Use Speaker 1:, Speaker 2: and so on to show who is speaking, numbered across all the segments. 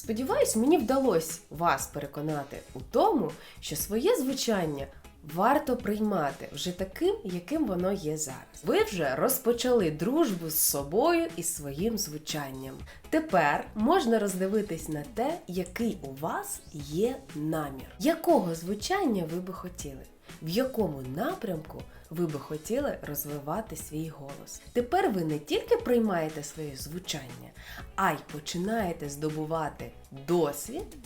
Speaker 1: Сподіваюсь, мені вдалося вас переконати у тому, що своє звучання варто приймати вже таким, яким воно є зараз. Ви вже розпочали дружбу з собою і своїм звучанням. Тепер можна роздивитись на те, який у вас є намір, якого звучання ви би хотіли, в якому напрямку ви би хотіли розвивати свій голос. Тепер ви не тільки приймаєте своє звучання, а й починаєте здобувати досвід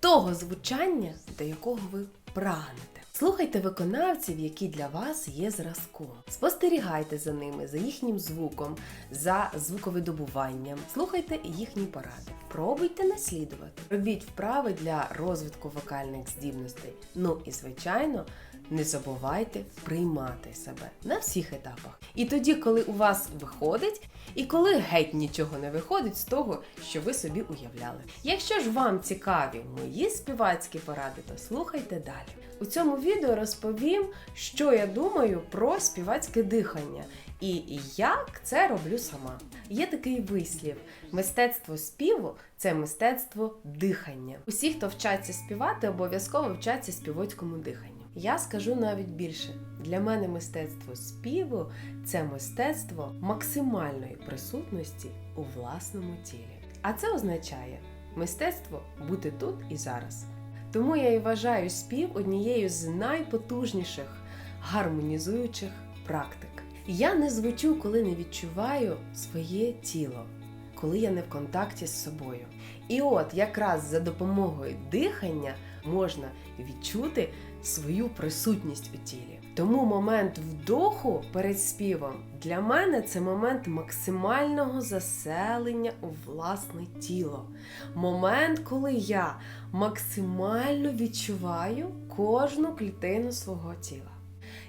Speaker 1: того звучання, до якого ви прагнете. Слухайте виконавців, які для вас є зразком. Спостерігайте за ними, за їхнім звуком, за звуковидобуванням. Слухайте їхні поради. Пробуйте наслідувати. Робіть вправи для розвитку вокальних здібностей. Ну і звичайно. Не забувайте приймати себе на всіх етапах. І тоді, коли у вас виходить, і коли геть нічого не виходить з того, що ви собі уявляли. Якщо ж вам цікаві мої співацькі поради, то слухайте далі. У цьому відео розповім, що я думаю про співацьке дихання і як це роблю сама. Є такий вислів: мистецтво співу це мистецтво дихання. Усі, хто вчаться співати, обов'язково вчаться співоцькому диханню. Я скажу навіть більше: для мене мистецтво співу це мистецтво максимальної присутності у власному тілі. А це означає мистецтво бути тут і зараз. Тому я і вважаю спів однією з найпотужніших гармонізуючих практик. Я не звучу, коли не відчуваю своє тіло, коли я не в контакті з собою. І от якраз за допомогою дихання можна відчути свою присутність у тілі. Тому момент вдоху перед співом для мене це момент максимального заселення у власне тіло. Момент, коли я максимально відчуваю кожну клітину свого тіла.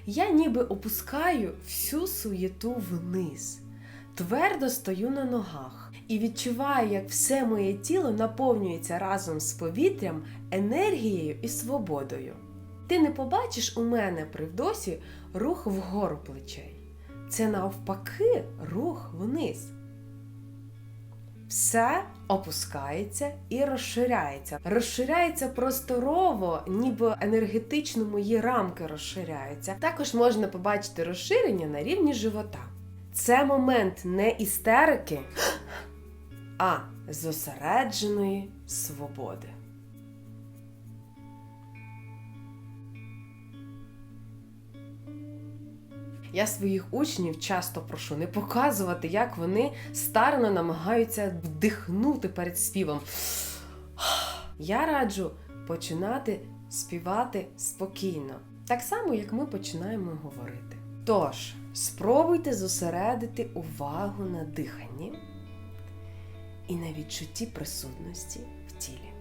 Speaker 1: Я ніби опускаю всю суєту вниз, твердо стою на ногах і відчуваю, як все моє тіло наповнюється разом з повітрям, енергією і свободою. Ти не побачиш у мене при вдосі рух вгору плечей. Це навпаки рух вниз. Все опускається і розширяється. Розширяється просторово, ніби енергетично мої рамки розширяються. Також можна побачити розширення на рівні живота. Це момент не істерики, а зосередженої свободи. Я своїх учнів часто прошу не показувати, як вони старано намагаються вдихнути перед співом. Я раджу починати співати спокійно, так само, як ми починаємо говорити. Тож, спробуйте зосередити увагу на диханні і на відчутті присутності в тілі,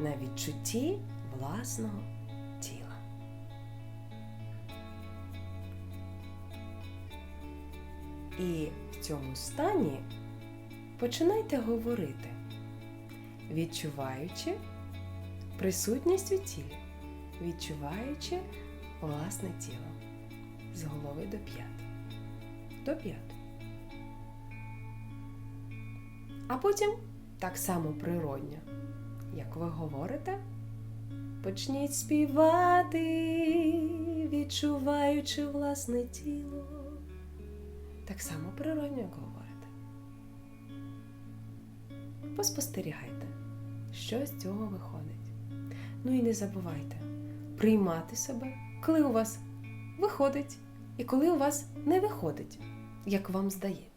Speaker 1: на відчутті власного І в цьому стані починайте говорити, відчуваючи присутність у тілі, відчуваючи власне тіло з голови до п'ят. До п'ят. А потім так само природньо, як ви говорите, почніть співати, відчуваючи власне тіло. Так само природньо, як говорите. Поспостерігайте, що з цього виходить. Ну і не забувайте приймати себе, коли у вас виходить, і коли у вас не виходить, як вам здається.